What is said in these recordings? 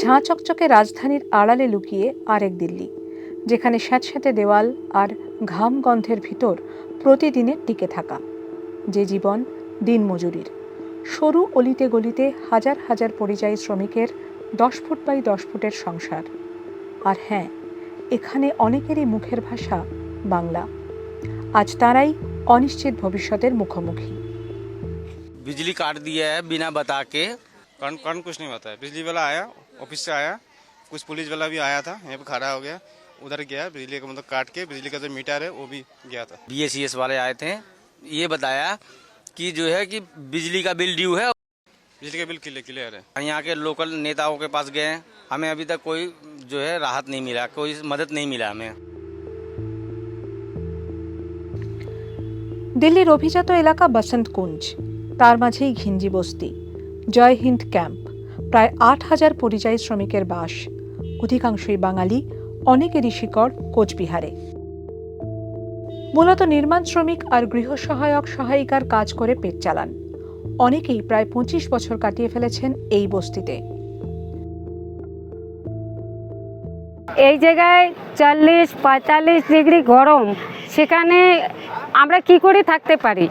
ঝাঁ চকচকে রাজধানীর আড়ালে লুকিয়ে আরেক দিল্লি যেখানে স্যাঁতস্যাঁতে দেওয়াল আর ঘাম গন্ধের ভিতর প্রতিদিনের টিকে থাকা যে জীবন দিনমজুরির সরু অলিতে গলিতে হাজার হাজার পরিযায়ী শ্রমিকের দশ ফুট বাই দশ ফুটের সংসার আর হ্যাঁ এখানে অনেকেরই মুখের ভাষা বাংলা আজ তারাই অনিশ্চিত ভবিষ্যতের মুখোমুখি बिजली काट दिया है बिना बता के कौन कौन कुछ नहीं बताया बिजली वाला आया ऑफिस से आया कुछ पुलिस वाला भी आया था यहाँ पे खड़ा हो गया उधर गया बिजली का मतलब काट के बिजली का जो मीटर है वो भी गया था बी वाले आए थे ये बताया कि जो है कि बिजली का बिल ड्यू है बिजली का बिल क्लियर क्लियर है यहाँ के लोकल नेताओं के पास गए हमें अभी तक कोई जो है राहत नहीं मिला कोई मदद नहीं मिला हमें দিল্লির অভিজাত এলাকা বসন্ত কুঞ্জ তার মাঝেই ঘিঞ্জি বস্তি জয় হিন্দ ক্যাম্প প্রায় আট হাজার পরিযায়ী শ্রমিকের বাস। অধিকাংশই বাঙালি, অনেকেরই শিকড় কোচবিহারে। মূলত নির্মাণ শ্রমিক আর গৃহ সহায়ক সহায়িকার কাজ করে পেট চালান। অনেকেই প্রায় পঁচিশ বছর কাটিয়ে ফেলেছেন এই বস্তিতে। এই জায়গায় চল্লিশ, পঁয়তাল্লিশ ডিগ্রি গরম। সেখানে আমরা কি করে থাকতে পারি?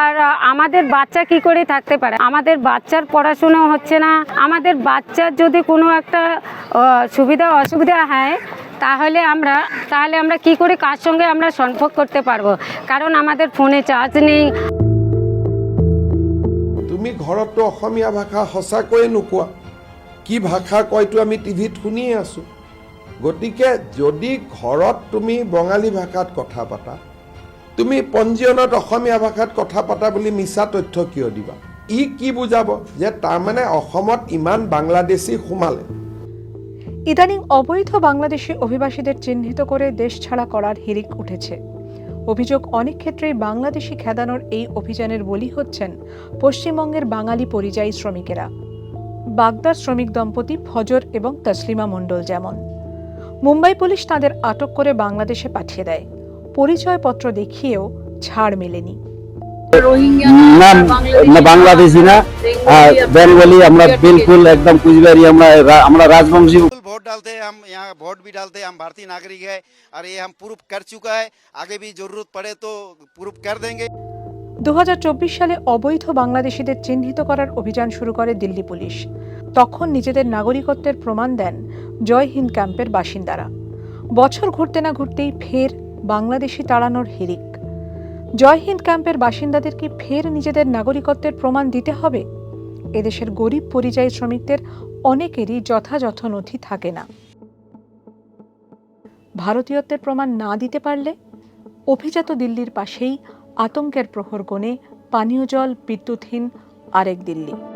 আর আমাদের বাচ্চা কি করে থাকতে পারে? আমাদের বাচ্চার পড়াশুনো হচ্ছে না। আমাদের বাচ্চার যদি কোনো একটা সুবিধা, অসুবিধা হয়, তাহলে আমরা তাহলে আমরা কি করে কার সঙ্গে আমরা সম্পর্ক করতে পারব? কারণ আমাদের ফোনে চার্জ নেই। তুমি ঘৰততো অসমীয়া ভাষা সঁচাকৈয়ে নোকোৱা? কি ভাষা কয়তো আমি টিভিত শুনিয়ে আছোঁ? গতিকে যদি ঘৰত তুমি বঙালী ভাষাত কথা পাতা, তুমি পঞ্জীয়নত অসমীয়া ভাষাত কথা পাতা বুলি মিছা তথ্য কিয় দিবা? ই কি বুজাব যে তাৰমানে অসমত ইমান বাংলাদেশী সোমালে? ইদানিং অবৈধ বাংলাদেশি অভিবাসীদের চিহ্নিত করে দেশ ছাড়া করার হিড়িক উঠেছে। অভিযোগ অনেক ক্ষেত্রেই বাংলাদেশি খেদানোর এই অভিযানের বলি হচ্ছেন পশ্চিমবঙ্গের বাঙালি পরিযায়ী শ্রমিকেরা। বাগদার শ্রমিক দম্পতি ফজর এবং তসলিমা মণ্ডল যেমন। মুম্বাই পুলিশ তাদের আটক করে বাংলাদেশে পাঠিয়ে দেয় পরিচয়পত্র দেখিয়েও ছাড় মেলেনি না না বাংলাদেশি না আর বেঙ্গলি আমরা বিলকুল একদম কুচবিহারি আমরা রা- আমরা রাজবংশী बिल्कुल वोट डालते हैं हम यहाँ वोट भी डालते हैं हम भारतीय नागरिक है और ये हम प्रूफ कर चुका है आगे भी जरूरत पड़े तो प्रूफ कर देंगे দু সালে অবৈধ বাংলাদেশিদের চিহ্নিত করার অভিযান শুরু করে দিল্লি পুলিশ তখন নিজেদের নাগরিকত্বের প্রমাণ দেন জয় হিন্দ ক্যাম্পের বাসিন্দারা। বছর ঘুরতে না ঘুরতেই ফের বাংলাদেশি তাড়ানোর হিরিক জয় হিন্দ ক্যাম্পের বাসিন্দাদের কি ফের নিজেদের নাগরিকত্বের প্রমাণ দিতে হবে? এদেশের গরিব পরিযায়ী শ্রমিকদের অনেকেরই যথাযথ নথি থাকে না। ভারতীয়ত্বের প্রমাণ না দিতে পারলে অভিজাত দিল্লির পাশেই আতঙ্কের প্রহর কোণে পানীয় জল, বিদ্যুৎহীন আরেক দিল্লি।